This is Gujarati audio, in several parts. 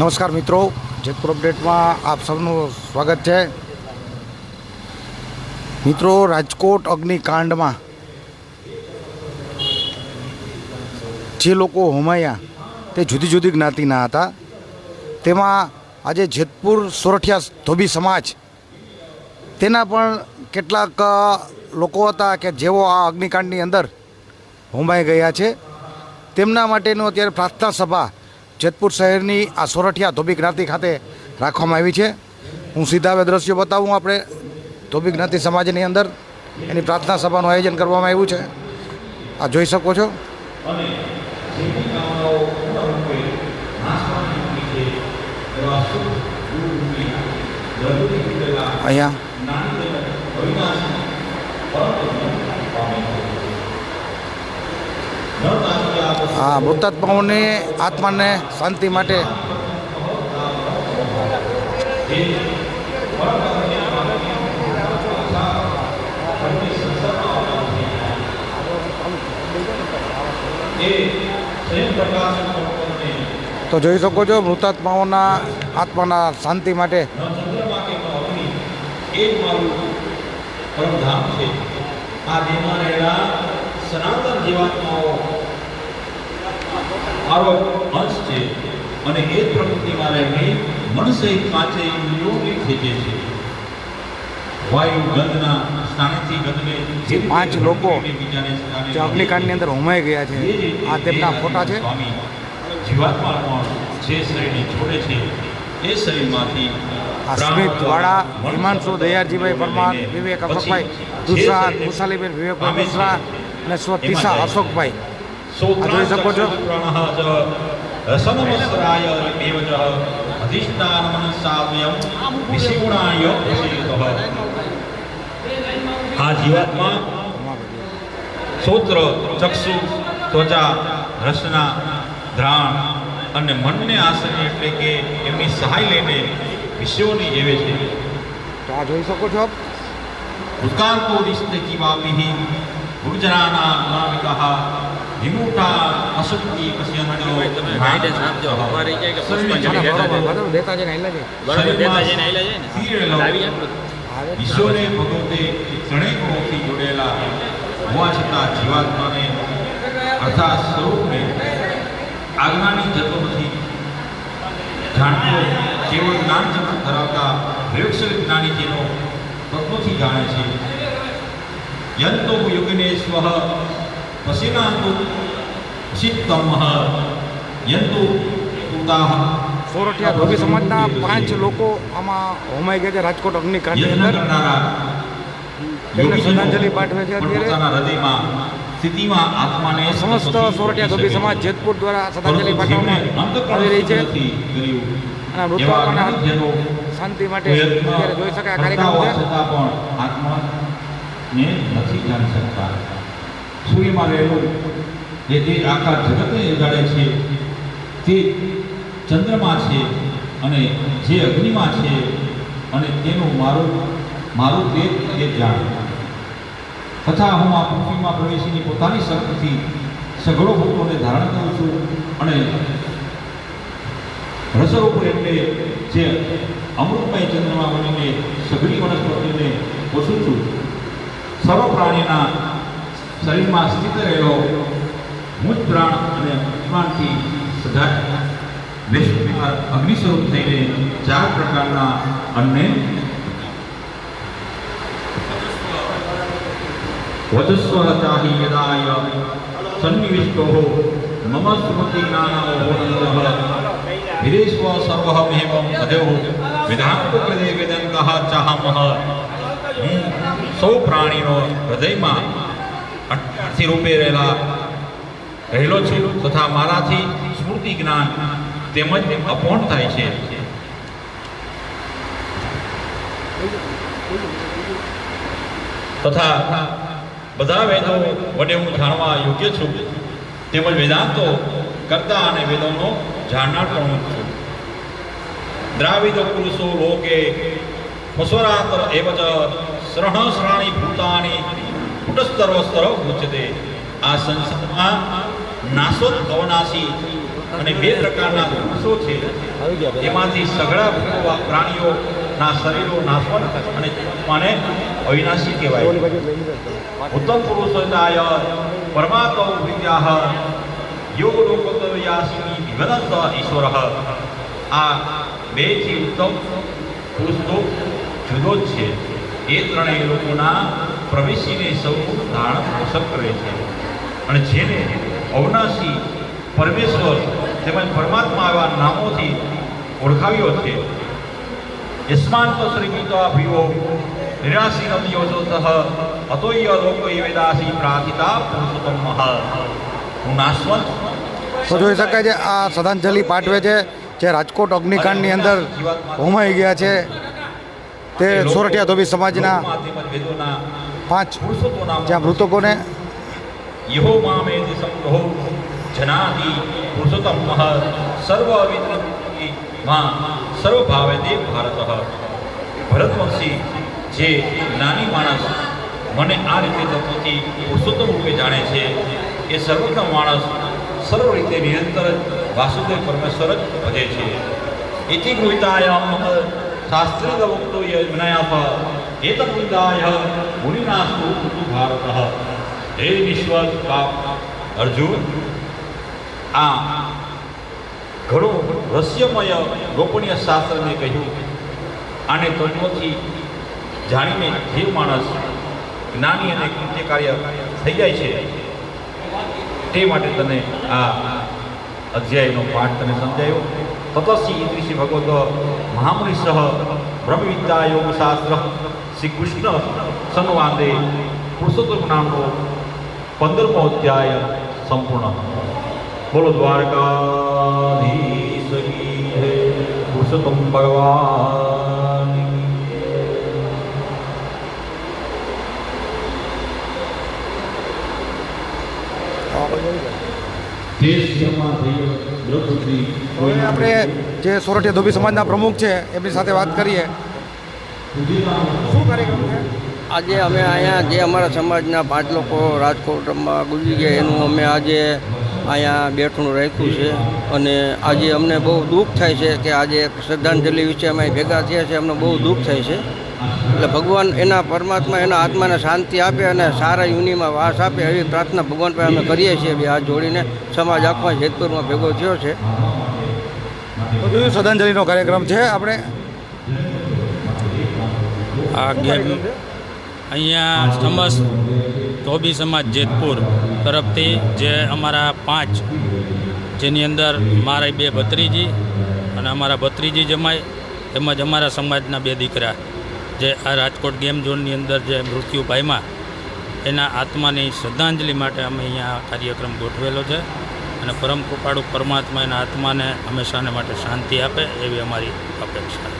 નમસ્કાર મિત્રો, જેતપુર અપડેટમાં આપ સૌનું સ્વાગત છે. મિત્રો, રાજકોટ અગ્નિકાંડમાં જે લોકો હોમાયા, તે જુદી જુદી જ્ઞાતિના હતા. તેમાં આજે જેતપુર સોરઠિયા ધોબી સમાજ, તેના પણ કેટલાક લોકો હતા કે જેઓ આ અગ્નિકાંડની અંદર હોમાઈ ગયા છે. તેમના માટેનું અત્યારે પ્રાર્થના સભા જેતપુર શહેરની આ સોરઠિયા ધોબી જ્ઞાતિ ખાતે રાખવામાં આવી છે. હું સીધા હવે દ્રશ્યો બતાવું આપણે. ધોબી જ્ઞાતિ સમાજની અંદર એની પ્રાર્થના સભાનું આયોજન કરવામાં આવ્યું છે. આ જોઈ શકો છો. અહીંયા. આ મૃતાત્માઓની આત્માને શાંતિ માટે તો જોઈ શકો છો, મૃતાત્માઓના આત્માના શાંતિ માટે સનાતન જીવાત્માઓ મારો અંશ છે અને એ જ પ્રકૃતિમાં રહીને મન સહિત પાંચે ઇન્દ્રિયોને ખેંચે છે. વાયુ ગંધના સ્થાનેથી ગંધને જે પાંચ લોકો અગ્નિકાંડની અંદર હોમાઈ ગયા છે આ તેમના ફોટા છે. જીવાત્મા પણ જે શરીરને છોડે છે એ શરીરમાંથી વાળા હિમાંશુ દયાજીભાઈ પરમાર વિવેક અશોકભાઈ દુસરા ખુશાલીબેન વિવેકભાઈ મિશ્રા અને સ્વ તીસા અશોકભાઈ. જોઈ શકો છો. રસનમસ્રાય દેવજ અધિષ્ઠાન મનસાવ્યમ વિષિગુણાય આ જીવાત્મા સૂત્ર ચક્ષુ ત્વચા રસના ધ્રાણ અને મનને આશ્રય એટલે કે એમની સહાય લઈને વિષયોની જેવે છે. તો આ જોઈ શકો છો ઉત્કાંતો દિષ્ટ જીવાપી ગુર્જરાના નામિકઃ ઈશ્વરે ભગવતે ત્રણેય ગુણોથી જોડેલા હોવા છતાં જીવાત્માને અર્થાત સ્વરૂપને આજ્ઞાની જતો નથી. જાણતો કેવળ જ્ઞાન જગત ધરાવતા. વિવેકશીલ જ્ઞાની જેનો તત્વથી જાણે છે. યંતો યુગને સ્વ પસીનાંતુ સિત્તમહ યંતુ ઉતાહ સોરઠિયા ધોબી સમાજના પાંચ લોકો આમાં હોમાઈ ગયા છે. રાજકોટ અગ્નિકાંડની અંદર. તેમને શ્રદ્ધાંજલિ પાઠવે છે અત્યારે. સ્થિતિમાં આત્માને સમસ્ત સોરઠિયા ધોબી સમાજ જેતપુર દ્વારા શ્રદ્ધાંજલિ પાઠવવામાં આવી રહી છે. અને મૃતકોના શાંતિ માટે અત્યારે જોઈ શકાય આ કાર્યક્રમ છે. પણ આત્માને નથી જાણી શકતા. સૂર્યમાં રહેલું. એ જે આખા જગતને જગાડે છે, તે ચંદ્રમાં છે અને જે અગ્નિમાં છે અને તેનું મારું મારું તેજ તે જાણે. તથા હું આ પૃથ્વીમાં પ્રવેશીની પોતાની શક્તિથી સઘળો ભક્તોને ધારણ કરું છું અને રસરૂપ એટલે જે અમૃતમય ચંદ્રમાં બનીને સઘળી વનસ્પતિને પોષું છું. સર્વ પ્રાણીના શરીરમાં સ્થિત રહેલો મુજ પ્રાણ અને અભિમાનથી સદા વૈશ્વ અગ્નિ સ્વરૂપ થઈને ચાર પ્રકારના અન્ને વચસ્વ ચાહી યદાય સન્નિવિષ્ટો મમ સ્મૃતિ જ્ઞાનમોહનંદઃ વિદેશ્વ સર્વમેવમ તદેવ વેદાંત કૃદે વેદંતઃ ચાહમઃ હું સૌ પ્રાણીનો હૃદયમાં અટથી રૂપે રહેલા રહેલો છું તથા મારાથી સ્મૃતિ જ્ઞાન તેમજ અપોણ થાય છે. તથા બધા વેદો વડે હું જાણવા યોગ્ય છું. તેમજ વેદાંતો કરતા અને વેદોનો જાણનાર પણ હું છું. દ્રાવિદ પુરુષો લોકે ફસ્વરાતર એવજ ચ શ્રણશ્રાણી ભૂતાની કુટસ્તરો સ્તરો આ સંસારમાં નાશોદ અને બે પ્રકારના વૃક્ષો છે. એમાંથી સઘળા વૃક્ષો પ્રાણીઓના શરીરો નાશવન અને મને અવિનાશી કહેવાય. ઉત્તમ પુરુષોદાય પરમાત્મ યોગ લોકોદયાસી વિવદંત ઈશ્વર. આ બેથી ઉત્તમ પુરુષ તો જુદો જ છે. એ ત્રણેય લોકોના પ્રવેશીને સૌ ધારણ પોષણ કરે છે. અને જેને અવનાશી પરમેશ્વર તેમજ પરમાત્મા એવા નામોથી ઓળખાવ્યો છે. યસ્માન તો શ્રી ગીતો આપ્યો નિરાશી રમ્યો છો સહ અતોય લોકો વેદાસી પ્રાર્થિતા પુરુષોત્તમ મહા. હું નાશવંત તો જોઈ શકાય છે આ શ્રદ્ધાંજલિ પાઠવે છે જે રાજકોટ અગ્નિકાંડની અંદર હોમાઈ ગયા છે. તે સોરઠિયા ધોબી સમાજના પાંચ, જ્યાં મૃતકોને યહો મામેતિ સંગ્રહો જનાતિ પુરુષોત્તમ મહ સર્વ વિદ્રતિ માં સર્વ ભાવેતે ભારત. ભરતવંશી જે નાની માણસ મને આ રીતે તત્વથી પુરુષોત્તમ રૂપે જાણે છે એ સર્વોત્તમ માણસ સર્વ રીતે નિરંતર વાસુદેવ પરમેશ્વર જ ભજે છે. એથી ગૃહિતાયામ શાસ્ત્રીય વક્તો વિનયાપ એતદ વિદાય મુનિનાસ્તુ ભારત હે વિશ્વાસ બાપ અર્જુન આ ઘણું રહસ્યમય ગોપનીય શાસ્ત્ર મેં કહ્યું આને તત્વથી જાણીને જે માણસ જ્ઞાની અને કૃત્ય કાર્ય થઈ જાય છે, તે માટે તને આ અધ્યાયનો પાઠ તને સમજાયો. તતસ્ય ઈદૃશી ભગવત મહામુનિ સહ બ્રહ્મવિદ્યા યોગ શાસ્ત્ર શ્રી કૃષ્ણ સંવાદે પુરુષોત્તમ નામનો પંદરમો અધ્યાય સંપૂર્ણ બોલો દ્વારકાધીશ. પુરુષોત્તમ ભગવાન હવે આપણે જે સોરઠિયા ધોબી સમાજના પ્રમુખ છે એમની સાથે વાત કરીએ. શું કાર્યક્રમ છે? આજે અમે અહીંયા જે અમારા સમાજના પાંચ લોકો રાજકોટમાં ગુજરી ગયા એનું અમે આજે અહીંયા બેઠણું રાખ્યું છે. અને આજે અમને બહુ દુઃખ થાય છે કે આજે શ્રદ્ધાંજલિ વિશે અમે ભેગા થયા છે અમને બહુ દુઃખ થાય છે. એટલે ભગવાન એના પરમાત્મા એના આત્માને શાંતિ આપે અને સારા યુનિમાં વાસ આપે એવી પ્રાર્થના ભગવાન પાસે અમે કરીએ છીએ બે હાથ જોડીને. સમાજ આખો જેતપુરમાં ભેગો થયો છે. શ્રદ્ધાંજલિનો કાર્યક્રમ છે આપણે? આ ગેમ અહીંયા સમસ્ત ધોબી સમાજ જેતપુર તરફથી જે અમારા પાંચ જેની અંદર મારા બે ભત્રીજી અને અમારા ભત્રીજી જમાય તેમજ અમારા સમાજના બે દીકરા. જે આ રાજકોટ ગેમ ઝોનની અંદર જે મૃત્યુ પામ્યા, એના આત્માની શ્રદ્ધાંજલિ માટે અમે અહીંયા કાર્યક્રમ ગોઠવેલો છે અને પરમ કૃપાળુ પરમાત્મા એના આત્માને હંમેશાને માટે શાંતિ આપે એવી અમારી અપેક્ષા.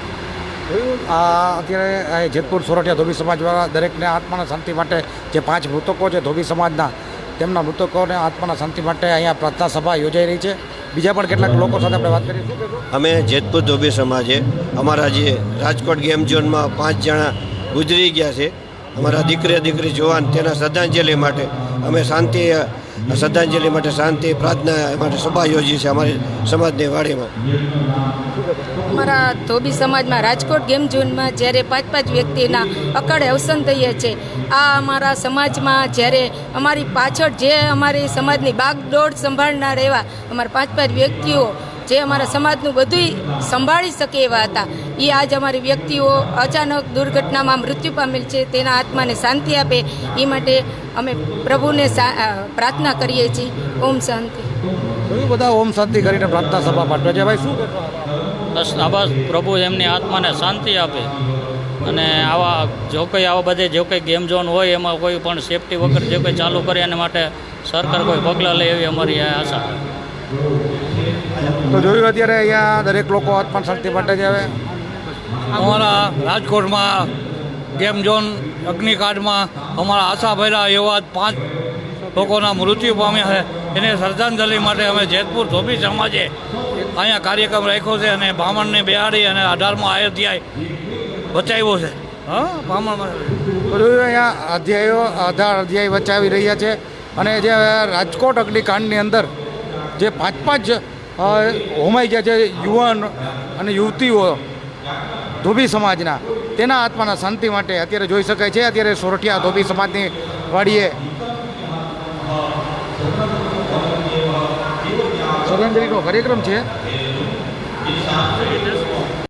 આ અત્યારે જેતપુર સોરઠિયા ધોબી સમાજવાળા દરેકને આત્માના શાંતિ માટે જે પાંચ મૃતકો છે ધોબી સમાજના, તેમના મૃતકોને આત્માના શાંતિ માટે અહીંયા પ્રાર્થના સભા યોજાઈ રહી છે. બીજા પણ કેટલાક લોકો સાથે આપણે વાત કરીએ. અમે જેતપુર ધોબી સમાજે અમારા જે રાજકોટ ગેમ ઝોનમાં પાંચ જણા ગુજરી ગયા છે. અમારા દીકરી દીકરી જોવાન તેના શ્રદ્ધાંજલિ માટે અમે શાંતિ શ્રદ્ધાંજલિ માટે શાંતિ, પ્રાર્થના માટે સભા યોજી છે અમારી સમાજની વાડીમાં. અમારા ધોબી સમાજમાં રાજકોટ ગેમ ઝોનમાં જ્યારે પાંચ પાંચ વ્યક્તિના અકાળે અવસાન થઈએ છે, આ અમારા સમાજમાં જ્યારે અમારી પાછળ જે અમારી સમાજની બાગડોળ સંભાળનાર એવા અમારા પાંચ પાંચ વ્યક્તિઓ જે અમારા સમાજનું બધું સંભાળી શકે એવા હતા એ આજ અમારી વ્યક્તિઓ અચાનક દુર્ઘટનામાં મૃત્યુ પામેલ છે તેના આત્માને શાંતિ આપે એ માટે અમે પ્રભુને સા- પ્રાર્થના કરીએ છીએ. ઓમ શાંતિ. બધા ઓમ શાંતિ કરીને પ્રાર્થના સભા પાઠવે છે. ભાઈ શું બસ આ બસ પ્રભુ એમની આત્માને શાંતિ આપે. અને આવા જો કંઈ આવા બધે જો કંઈ ગેમ ઝોન હોય એમાં કોઈ પણ સેફટી વગર જે કંઈ ચાલુ કરે એના માટે સરકાર કોઈ પગલાં લે એવી અમારી આ આશા તો જોયું અત્યારે અહીંયા દરેક લોકો આત્મા શાંતિ માટે જ આવે અમારા રાજકોટમાં ગેમ ઝોન અગ્નિકાંડમાં અમારા આશા ભર્યા એવા પાંચ લોકોના મૃત્યુ પામ્યા છે. એને શ્રદ્ધાંજલિ માટે અમે જેતપુર ધોબી સમાજે અહીંયા કાર્યક્રમ રાખ્યો છે અને બ્રાહ્મણને બેહાડી અને અઢારમાં અયોધ્યાએ બચાવ્યો છે. હા બ્રાહ્મણ તો અહીંયા અધ્યાયો, આધાર અધ્યાય બચાવી રહ્યા છે અને જે રાજકોટ અગ્નિકાંડની અંદર જે પાંચ પાંચ હોમાઈ ગયા છે, યુવાન અને યુવતીઓ. ધોબી સમાજના. તેના આત્માના શાંતિ માટે અત્યારે જોઈ શકાય છે. અત્યારે સોરઠિયા ધોબી સમાજની વાડીએ. શ્રદ્ધાંજલિનો કાર્યક્રમ છે.